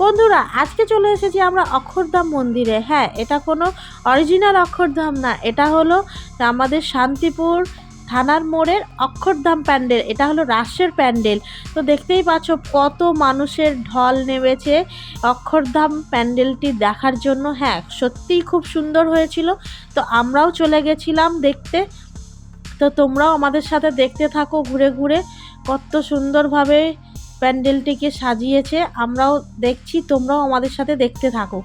বন্ধুরা, আজকে চলে এসেছি আমরা অক্ষরধাম মন্দিরে। হ্যাঁ এটা কোনো অরিজিনাল অক্ষরধাম না। এটা হলো আমাদের শান্তিপুর থানার মোড়ের অক্ষরধাম প্যান্ডেল। এটা হলো রাসের প্যান্ডেল। তো দেখতেই পাচ্ছ কত মানুষের ঢল নেমেছে অক্ষরধাম প্যান্ডেলটি দেখার জন্য। হ্যাঁ সত্যিই খুব সুন্দর হয়েছিল। তো আমরাও চলে গেছিলাম দেখতে। তো তোমরাও আমাদের সাথে দেখতে থাকো, ঘুরে ঘুরে। কত সুন্দরভাবে প্যান্ডেলটিকে সাজিয়েছে আমরাও দেখছি তোমরাও আমাদের সাথে দেখতে থাকো।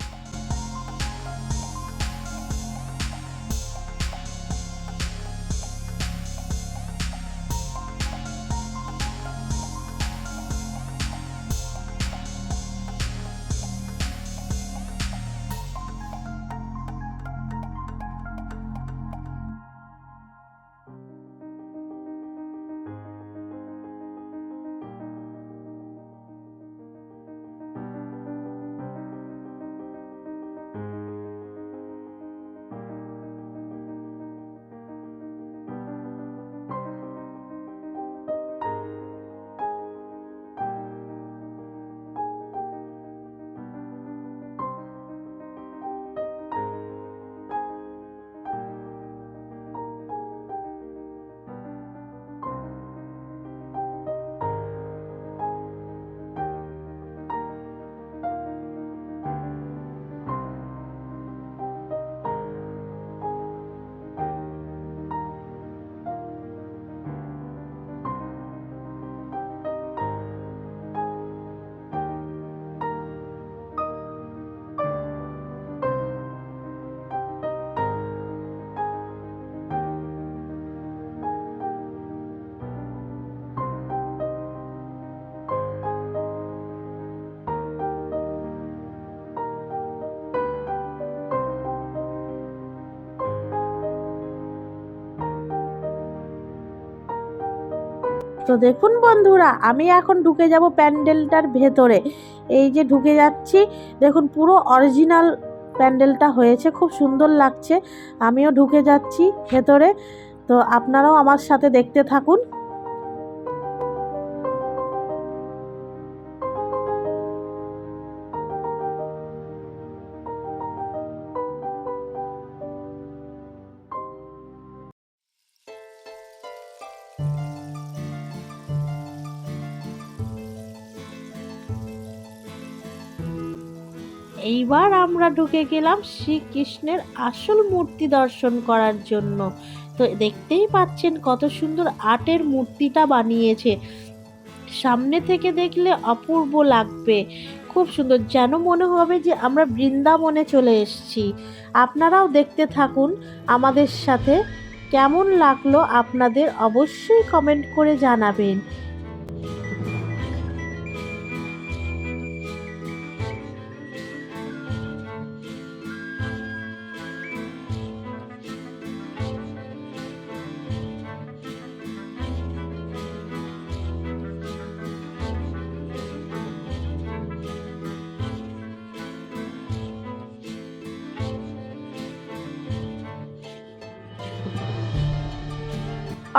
তো দেখুন বন্ধুরা, আমি এখন ঢুকে যাব প্যান্ডেলটার ভেতরে। এই যে ঢুকে যাচ্ছি, দেখুন পুরো অরিজিনাল প্যান্ডেলটা হয়েছে, খুব সুন্দর লাগছে। আমিও ঢুকে যাচ্ছি ভেতরে। তো আপনারাও আমার সাথে দেখতে থাকুন। এইবার আমরা ঢুকে গেলাম শ্রীকৃষ্ণের আসল মূর্তি দর্শন করার জন্য। তো দেখতেই পাচ্ছেন কত সুন্দর আর্টের মূর্তিটা বানিয়েছে। সামনে থেকে দেখলে অপূর্ব লাগবে। খুব সুন্দর, যেন মনে হবে যে আমরা বৃন্দাবনে চলে এসেছি। আপনারাও দেখতে থাকুন আমাদের সাথে। কেমন লাগল আপনাদের অবশ্যই কমেন্ট করে জানাবেন।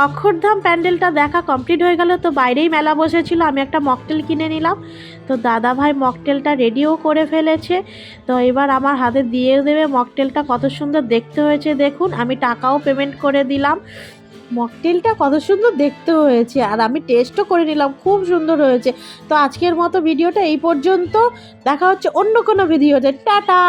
অক্ষরধাম প্যান্ডেলটা দেখা কমপ্লিট হয়ে গেল, তো বাইরেই মেলা বসেছিল, আমি একটা মকটেল কিনে নিলাম। তো দাদা ভাই মকটেলটা রেডিও করে ফেলেছে, তো এবার আমার হাতে দিয়ে দেবে মকটেলটা, কত সুন্দর দেখতে হয়েছে, দেখুন, আমি টাকাও পেমেন্ট করে দিলাম। মকটেলটা কত সুন্দর দেখতে হয়েছে, আর আমি টেস্টও করে নিলাম, খুব সুন্দর হয়েছে। তো আজকের মতো ভিডিওটা এই পর্যন্ত, দেখা হচ্ছে অন্য কোনো ভিডিওতে, টাটা!